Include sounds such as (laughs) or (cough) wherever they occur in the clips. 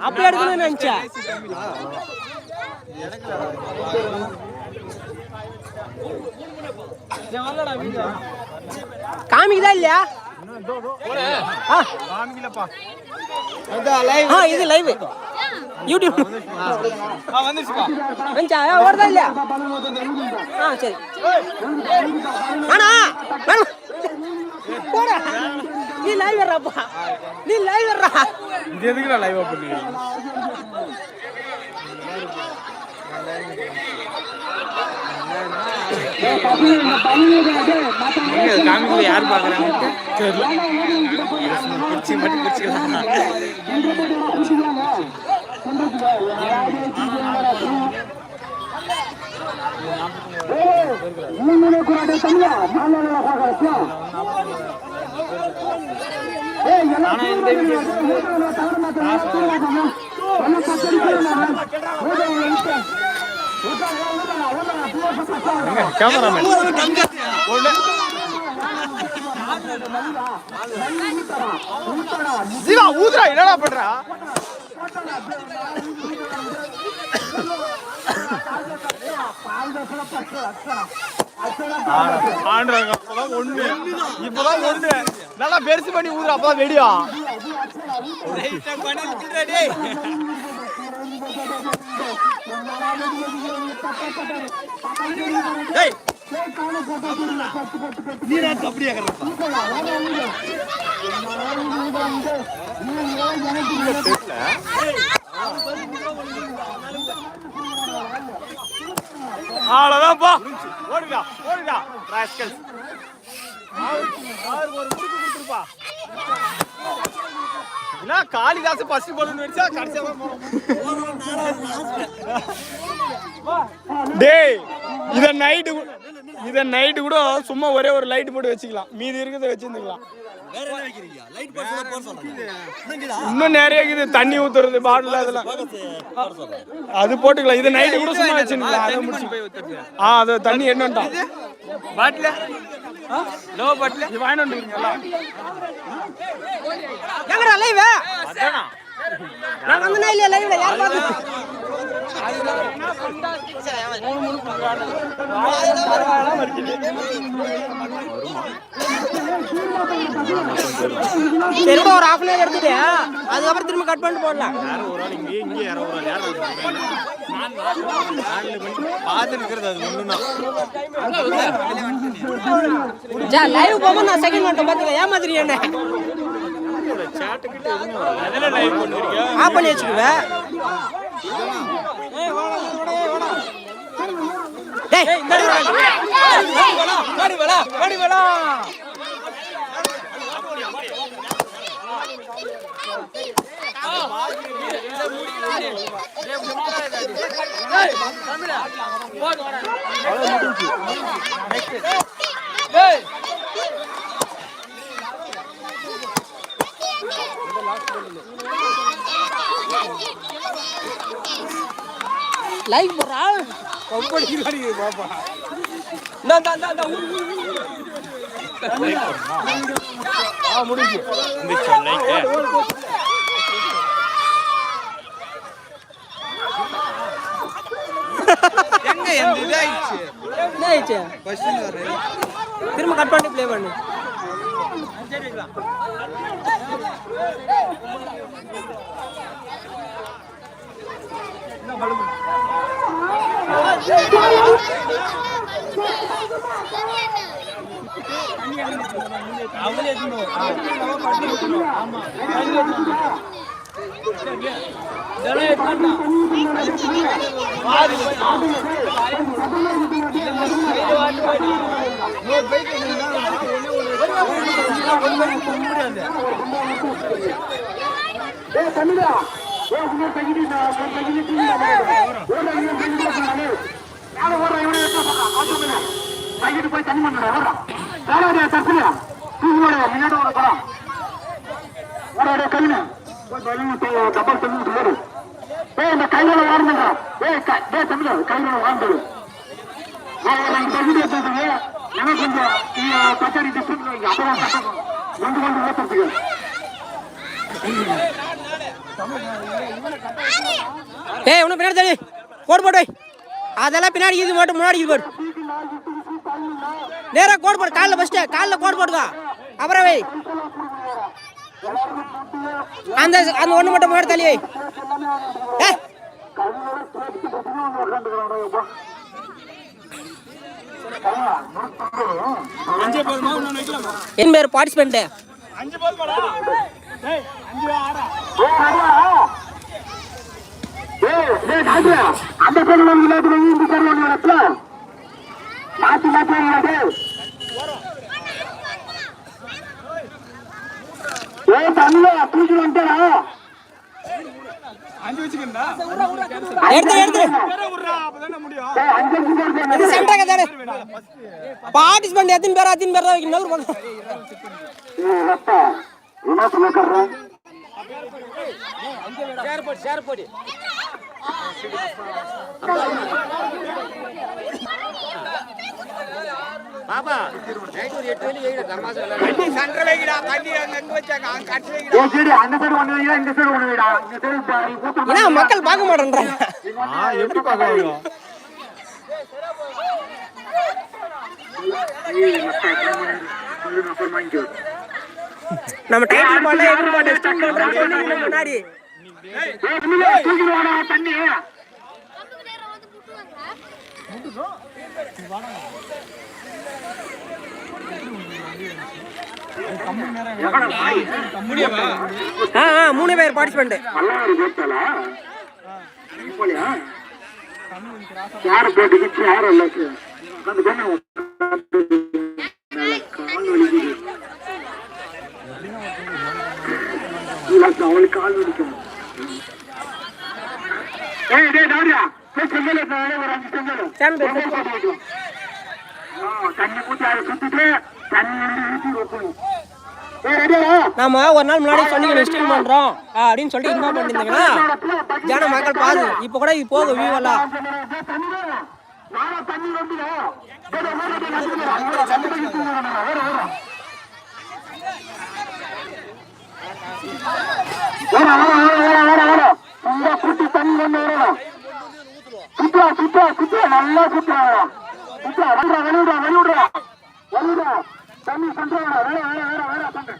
அப்படி எடுக்கணும்னு நினைச்சேன் காமிக்குதா இல்லையா? ஆ. இது லைவ் யூடியூப் வந்துச்சா இல்லையா? ஆ சரி. ஆனா நீ லைவ் வர்றாப்பா. நீ லைவ் வர்றா. இது எதுக்குடா லைவா பண்ணுவீங்க காமிக்கல யார் பாக்குறாங்க தெரியல. குச்சி மட்டும் கேமராமேன் ஜீவா ஊதுறா என்னடா பண்றா? (laughs) (laughs) ஒண்ணு இப்பதான் ஒண்ணு நல்லா பெருசு பண்ணி ஊதுற அப்பதான் வெடியா டேய் நீரா அப்படியே அவ்வளவுதான் போ ஓடுடா ஓடுடா. ராஸ்கல்ஸ். அவருக்கு ஒரு முடுக்கு கொடுத்துருப்பா. என்ன காளிதாஸ் ஃபர்ஸ்ட் போலன்னு வச்சா கடைசியா போறோம் டேய் இத நைட்டு இத நைட்டு கூட சும்மா ஒரே ஒரு லைட் போட்டு வச்சுக்கலாம். மீதி இருக்கிறத வச்சிருந்துக்கலாம். இன்னும் நிறைய இருக்குது. தண்ணி ஊத்துறது பாட்டில் அதெல்லாம். அது போட்டுக்கலாம். இது நைட்டு கூட சும்மா வச்சுக்கலாம். அதை முடிச்சு. ஆ அது தண்ணி என்னண்டா பாட்டில்? லோ பாட்டில்? இது வாங்கிட்டு வந்துருக்கீங்களா? எங்கடா லைவ் நான் வந்தனா இல்லையா? லைவ்ல யார் பாத்து திரும்ப ஒரு ஹாஃப் அன் எடுத்துட்டு அதுக்கப்புறம் திரும்ப கட் பண்ணிட்டு போடலாம் ஒரு ஆள் இங்கே இங்கே யாரோ ஒரு ஆள் லைவ் நான் செகண்ட் வந்துட்டேன் பாத்தீங்களா ஏமாத்திரி என்ன ஆஃப் பண்ணி வச்சுக்குவேன் டேய் லைக் போடுறா ரொம்ப கிளாடி பாப்பா இந்தா, இந்தா, ஊரு, ஊரு, ஊரு. ஆ முடிஞ்சு இந்த லைக் எங்க எந்த என்ன திரும்ப கட் பண்ணி ப்ளே பண்ணு ஏ தமிழா. போய் தண்ணி பண்ண வேற தரத்துல முன்னாடி ஒரு படம் ஒரு கண்ணு போய் பலூன் டப்பல் தண்ணி போடு ஏய் இந்த கையில வாடுங்க ஏய் க- டேய் தம்பி கையில வாடுது எனக்கு கொஞ்சம் பச்சடி டிஸ்ட்ரிக்ட் அப்பதான் சட்டம் கொண்டு கொண்டு ஓட்டுறதுக்கு ஏய் இன்னும் பின்னாடி தள்ளி. கோடு போட்டு. அதெல்லாம் பின்னாடி இது மட்டும் முன்னாடி இது போடு. நேரா கோடு போடு. காலில் ஃபஸ்ட்டு காலில் கோடு போடுதா அப்புறம் வை. அந்த அந்த ஒன்று மட்டும் முன்னாடி தள்ளி வை. ஏ. என் பேர் பார்ட்டிசிபெண்ட்டு அஞ்சு போதுமாடா டேய் அஞ்சு ஆறா டாக்டர், அந்த வந்து விளையாடுற நீ இந்த சைடு வந்து விளையாடுற. மாத்தி மாத்தி விளையாடு. ஏய், தம்பியா, தூக்கிட்டு வந்துட்டேடா. அஞ்சு வச்சுக்கிறா எடுத்து எடுத்து அஞ்சு அஞ்சு பேர் சேர்ந்து. இது சென்டராக தானே பார்ட்டிசிபெண்ட் எத்தனை பேர் அத்தனை பேர் தான் வைக்கணும் நகர் பக்கம் ஏய், ரத்தா, என்ன சொல்லிக்கிறேன் கண்ணி சண்டை வைக்கிறா கண்ணி அங்க எங்க வச்சாங்க அங்க கட்டி வைக்கிறா ஏய், சரி, அந்த சைடு ஒண்ணு வைடா, இந்த சைடு ஒண்ணு வைடா. இந்த சைடு இப்ப நீ கூட்டம் ஏன்னா மக்கள் பார்க்க மாட்டேன்றாங்க எப்படி பார்க்க வாங்கிக்கோ. நம்ம டைட்டில் பாடல எதிர் பாட்டு ஸ்டார்ட் பண்றோம் முன்னாடி தண்ணி முடியவா ஆ ஆ மூணு பேர் பார்ட்டிசிபெண்ட் யாரு போட்டுக்கிச்சு யாரு இல்ல அவளுக்கு கால் வலிக்கும் நாம ஒரு நாள் முன்னாடி சொல்லி ஸ்டில் பண்றோம். அப்படின்னு சொல்லிட்டு இன்ஃபார்ம் பண்ணியிருந்தீங்கன்னா ஜன மக்கள் பாது. இப்போ கூட இது போதும் எல்லாம் குட்டி தண்ணி கொண்டு வரணும் சுத்தா சுத்தா சுத்தா நல்லா சுத்தா சுத்தா வெளியிடா வெளியிடா வெளியிடா வெளியிடா தண்ணி பண்றா வேற வேற வேற வேற பண்ற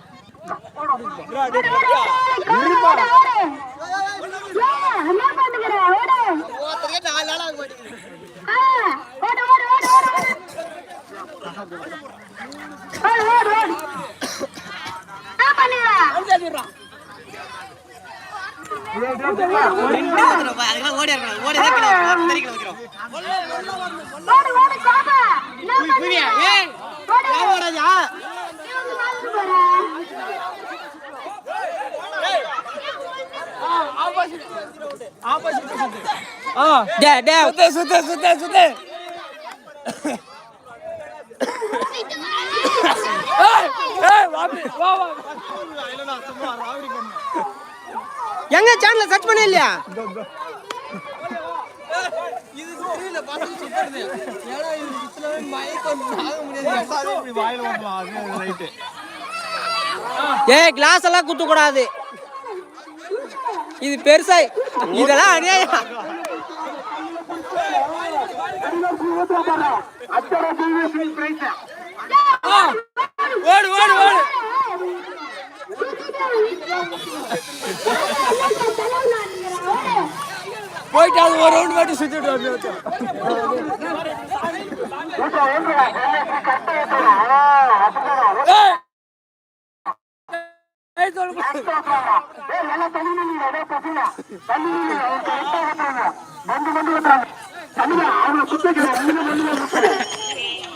டே டே சுத்த சுத்த சுத்த ஏய் ஏய் வா வா இல்லடா சும்மா ராவடி பண்ணு எங்க சேனல்ல சர்ச் பண்ண இல்லையா? ஏ இது கிளாஸ் எல்லாம் குத்த கூடாது. இது பெருசா இதெல்லாம் அநியாயம். ஓடு ஓடு ஓடு போயிட்டு அது ஒரு ரவுண்ட் மட்டும் சுத்திட்டு வந்து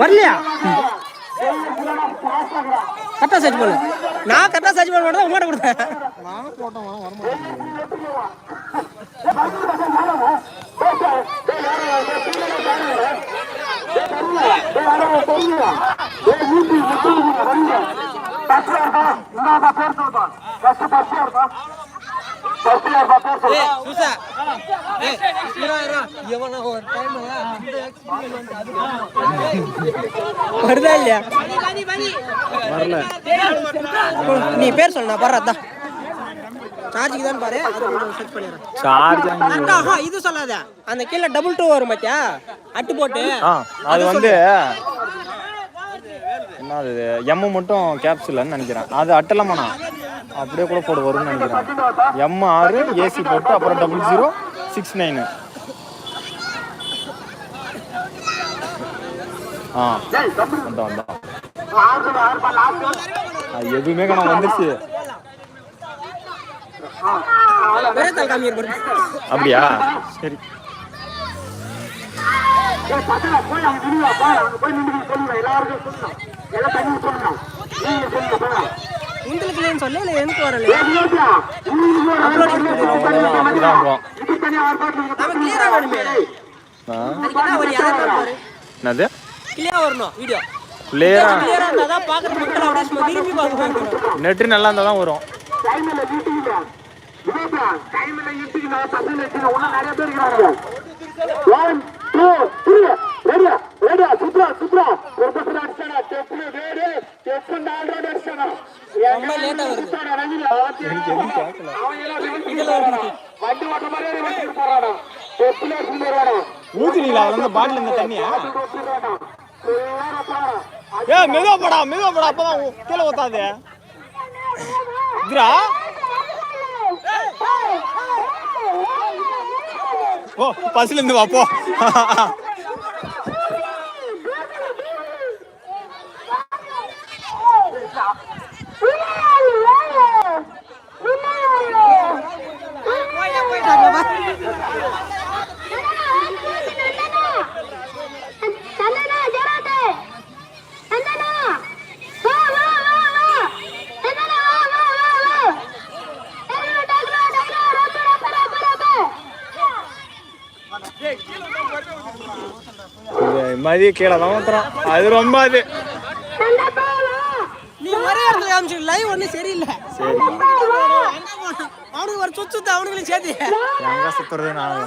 வரலையா? செல்லசிலடா சர்ச் பண்ணு. நான் கரெக்டாக சர்ச் பண்ண மாட்டேன் உங்கள்கிட்ட கொடுத்தேன். வருதா இல்லையா? வரல. நீ பேர் சொல்லு அதான். சார்ஜுக்கு தான் பாரு. பண்ணிடுறேன். சார்ஜ் ஆஹா இது சொல்லாத. அந்த கீழே டபுள் டூ வரும் பாத்தியா? அட்டு போட்டு. ஆ அது வந்து என்ன அது எம்மு மட்டும் கேப்சூல்னு நினைக்கிறேன். அது அட்டலமாண்ணா. அப்படியே கூட போட வரும்னு நினைக்கிறேன். எம் ஆறு ஏசி போட்டு அப்புறம் டபுள் ஜீரோ சிக்ஸ் நைனு ஆ வந்தா வந்தா. எதுவுமே காணோம் வந்துச்சு அப்படியா? சரி. போய் போய் எல்லாருக்கும் சொல்லணும் எல்லாம் தண்ணி சொல்லணும் நீங்க சொல்லுங்க போங்க உங்களுக்கு இல்லைன்னு சொல்லு இல்லை எனக்கு வரல. என்னது? கிளியரா வரணும் வீடியோ கிளியரா கிளியரா இருந்தா தான் பார்க்கறது மக்கள் அப்படியே சும்மா திரும்பி நெட்டு நல்லா இருந்தால் தான் வரும். டைம்ல பசங்க நிறைய பேர். ரெடியா பசங்க அடிச்சானா தெப்புல வேடு தெப்பு நாலு ரோடு அடிச்சானா ரொம்ப லேட்டா வருது வண்டி ஓட்ட மாதிரியே வண்டி போறானா தெப்புல சுந்தரானா ஊத்துனீங்களா அந்த பாட்டில் இந்த தண்ணியா ஏ மெதுவா போடா மெதுவா போடா அப்பதான் கீழே ஊத்தாது இதுரா ஓ பஸ்ல இருந்து வா இது மதிய கீழே தான் ஊத்துறான் அது ரொம்ப அது. நீ ஒரே இடத்துல காமிச்சு லைவ் ஒன்றும் சரியில்லை. சரி. அவனுக்கு ஒரு சுத்து அவனுங்களும் சேர்த்து. எங்க சுத்துறது நான்?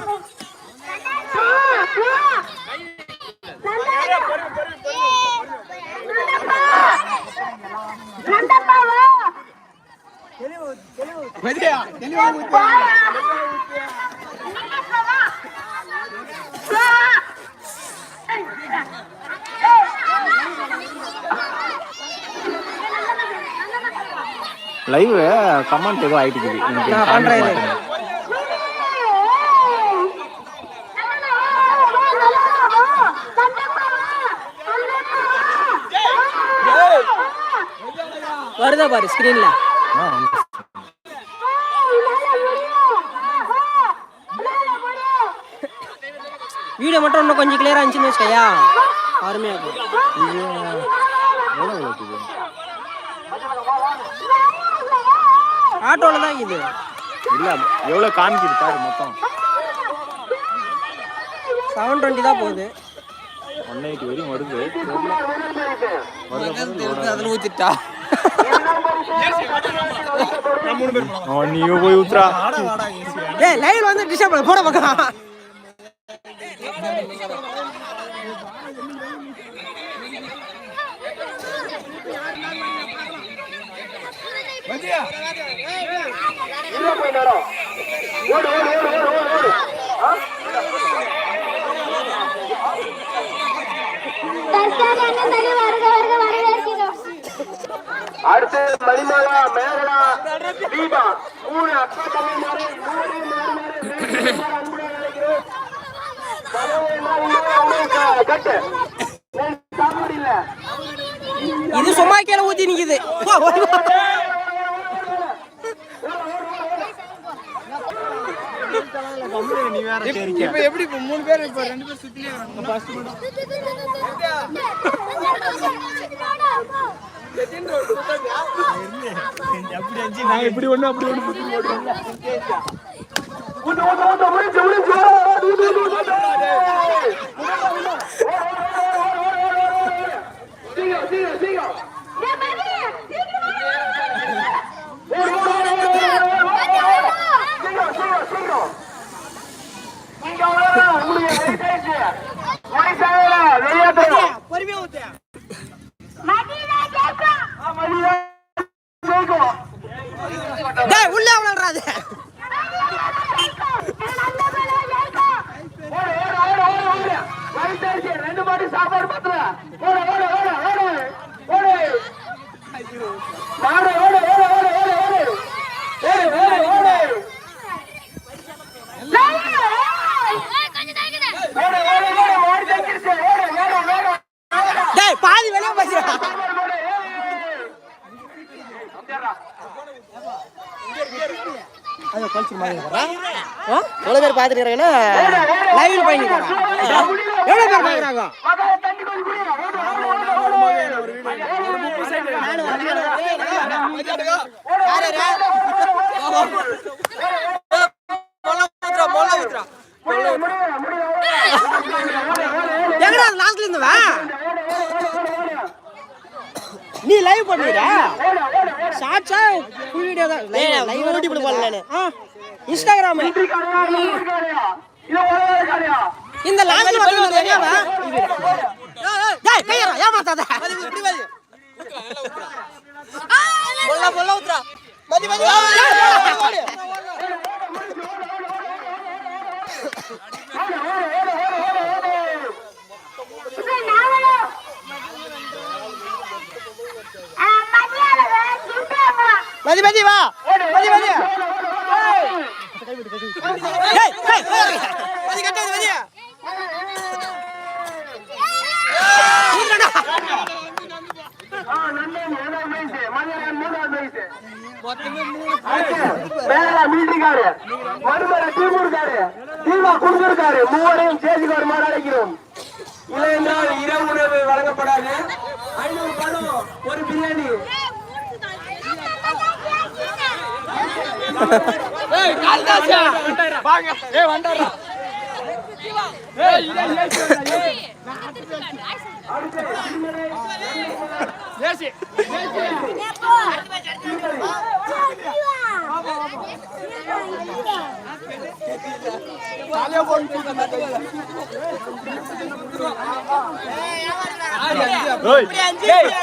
லைவ் கமெண்ட் ஏதோ ஆயிட்டு இருக்குது. வருதா பாரு ஸ்கிரீன்ல. வீடியோ மட்டும் இன்னும் கொஞ்சம் கிளியரா இருந்துச்சுன்னு வச்சுக்கையா. அருமையா இருக்கும் எவ்வளவு இருக்குது? ஆட்டோல தான் இது. இல்ல எவ்வளவு காமிக்குது பாரு மொத்தம். செவன் டுவெண்ட்டி தான் போகுது. ஒன் எயிட்டி வரையும் வருது. அதில் ஊத்திட்டா. அவன் நீயோ போய் ஊத்துறா. ஏய் லைவ்ல வந்து டிஸ்டர்ப் போட பக்கம் நேரம் ஓடு ஓடு ஓடு ஓடு ஓடு ஓடு ஆ? அடுத்து மணிமாலா மேகலா தீபா. மூணு அக்கா தம்பி மூணு மாறி மாறி கட்டு. இது சும்மா கீழே ஊத்தி நிக்குது வா, வா, வா. நீ வேற இப்ப எப்படி இப்ப மூணு பேர் இப்ப ரெண்டு பேர் சுத்திலே நான் இப்படி ஒண்ணு அப்படி ஒண்ணு சுத்தி சீக்கிரம். டேய் மதி சீக்கிரம் ஓடு, ஓடு, ஓடு, ஓடு, ஓடு, ஓடு, ஓடு. சீக்கிரம், சீக்கிரம், சீக்கிரம். இங்க வாங்க, உங்களுக்கு right ஆயிடுச்சு. right ஆகல, வெளியேத்தணும். பொறுமையா ஊத்து மதினா கேக்கும் ஆ, மதியா, ஜெயிக்கும். டேய் உள்ள விளையாடுறாது நல்ல வேலை ஜெயிக்கும் ஓடு, ஓடு, ஓடு, ஓடு, ஓடு. right ஆயிடுச்சு. ரெண்டு பாட்டி சாப்பாடு பத்தல. ஓடு, ஓடு, ஓடு. மாடு, ஓடு, ஓடு, ஓடு, ஓடு, ஓடு. ஓடு, ஓடு, ஓடு. ஓடு, ஓடு, ஓடு. மாடு ஜெயிச்சிருச்சு. ஓடு, வேகம், வேகம். டேய் பாதி வெளியே பேசுறா சாப்பாடு போடு. ஏய். வந்துடுறா. எவ்வளோ பேர் பார்த்துருக்காங்கன்னா லைவ்ல பண்ணிக்கிறாங்க எவ்வளோ பேர் பார்க்குறாங்க. எங்கடா லாஸ்ட்ல இருந்து வா நீ லைவ் பண்ணுறா ஷார்ட்ஸா ஃபுல் வீடியோ தான். லைவ் லைவ் யூடியூப்ல பண்ணல ஆ. இன்ஸ்டாகிராம். இந்த லாஸ்ட்ல வந்து என்னவா டேய் கையறா ஏமாத்தாத. பொல்ல பொல்ல ஊத்துறா மதி மதி. மதி மதி வா. மதி மதி. டேய் டேய் மதி மூவரையும் சேர்த்துக்கு ஒரு அழைக்கிறோம் இல்லை என்றால் இரவு உணவு வழங்கப்படாது ஐநூறு பணம் ஒரு பிரியாணி வாங்க. ஏய் வந்தாரா ஏய் இதே ஏசி ஏசி ஏய்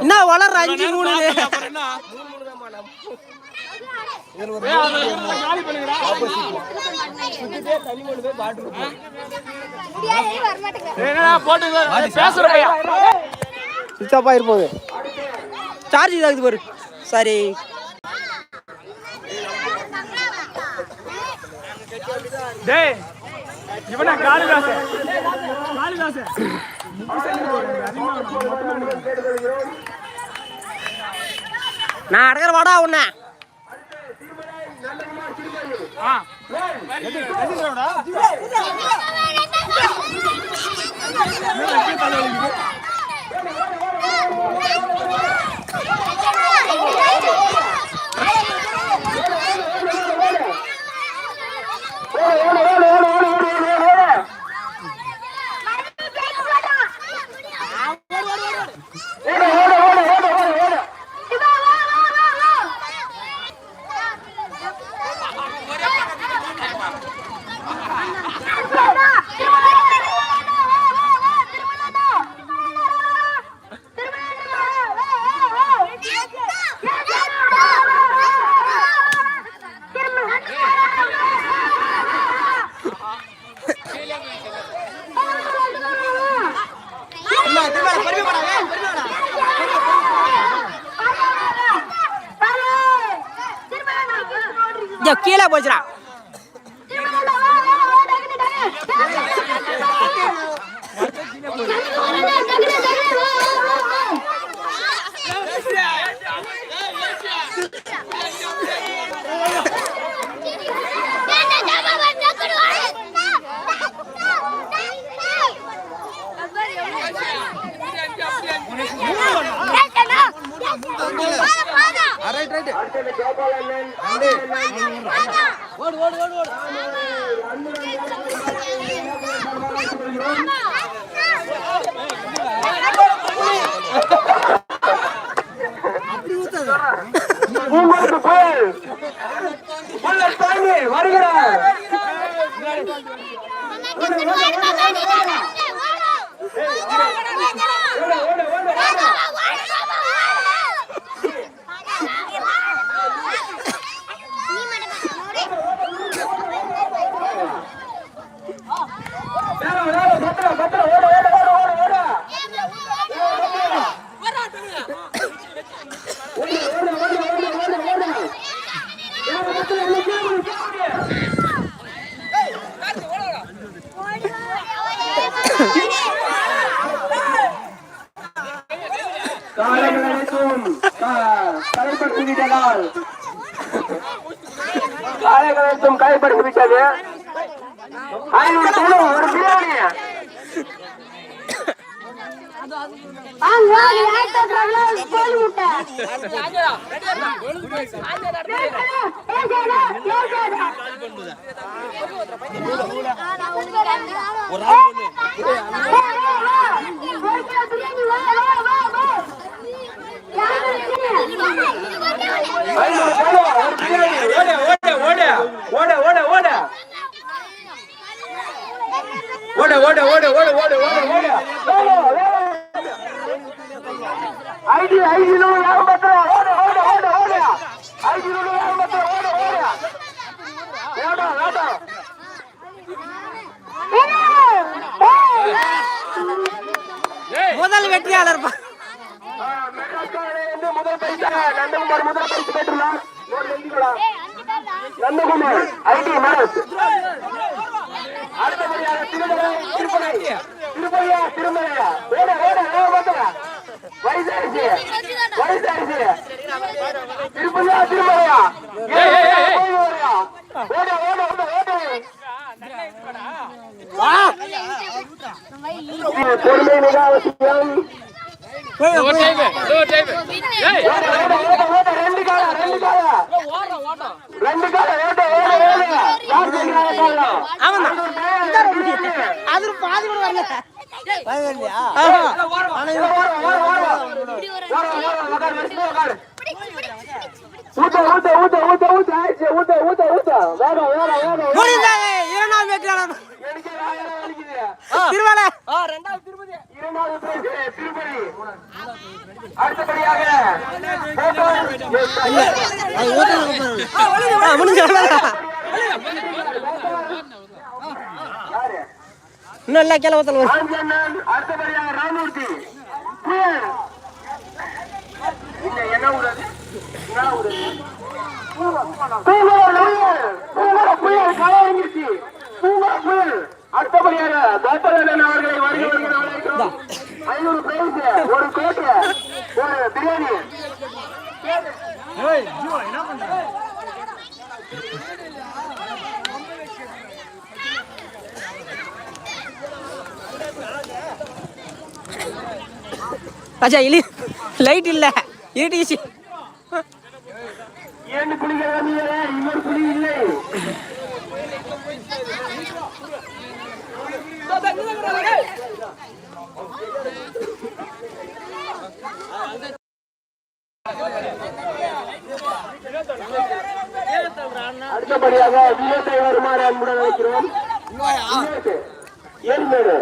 என்ன வளர்ற அஞ்சு மூணு சுவிட்ச் ஆஃப் ஆயிருப்போது சார்ஜ் இதாகுது பாரு. சரி. டேய் இவனா காளிதாச காளிதாச நான் அடக்கிற வாடா உன்ன ஆ கீழே போச்சுடா அடுத்தது கோபாலண்ணன். ஓடு ஓடு ஓடு வருகிறார். ನಾಯಕನಷ್ಟು ಕಾಯಿ ಪಡಿಸಿದೆ ಐದು ஓடு ஓடு ஓடு ஓடு ஓடு ஓடு ஓடு ஓடு ஓடு ஓடு ஓடு ஓடு ஓடு ஐடி ஐடி நூறு யாரும் பத்திரம் ஓடு ஓடு ஓடு ஓடு ஐடி நூறு யாரும் பத்திரம் ஓடு ஓடு ஓடு ஓடு முதல் வெற்றியாளர் முதல் பரிசு நந்தகுமார் முதல் பரிசு பெற்றுள்ளார். நந்தகுமார் ஐடி மனஸ் அடுத்தபடியாக திருமலை திருப்பலை திருப்பதியா திருமலையா? ஓட ஓட ஓட மாட்டா வயசாரிச்சு வயசாரிச்சு திருப்பதியா திருமலையா? ஓட ஓட ஓட ஓட பொறுமை மிக அவசியம். அது பாதி கூட வரல. முடிந்தாங்க இரண்டாம் வெற்றியாளர் திருமலை இன்னும் இல்ல கேள வத்தல் ராமூர்த்தி என்ன ஊர் என்ன ஊர் பூங்கோட புயல் பூங்கோட புயல் காலம் புயல் அடுத்தபடியாக கோபாலன் அவர்களை வருகை ஐநூறு பிரைஸ் ஒரு கோட்டு ஒரு பிரியாணி ராஜா இலி லைட் இல்ல. இருட்டிச்சு இரண்டு புலிகள் இன்னொரு புலி இல்லை. அடுத்தபடியாக விஎஸ்ஐ வருமாறு அன்புடன் அழைக்கிறோம் ஏழுமேடு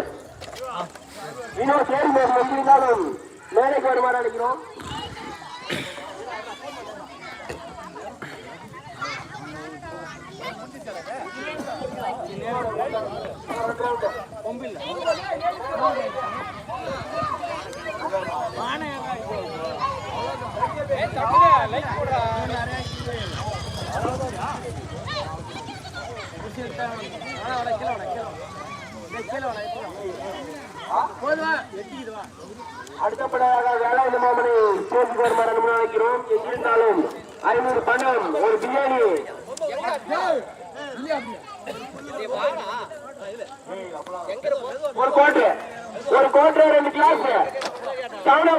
இன்னொரு ஏழுமேடு நம்பினாலும் மேடைக்கு வருமாறு அழைக்கிறோம் Thank you. அடுத்தபடியாக வேளாண் மாமனை சேர்த்து வருமாறு அன்புடன் அழைக்கிறோம் எங்கிருந்தாலும் ஐநூறு பணம் ஒரு பிரியாணி ஒரு கோட்டு. ஒரு கோட்டு ரெண்டு கிளாஸ். செவன்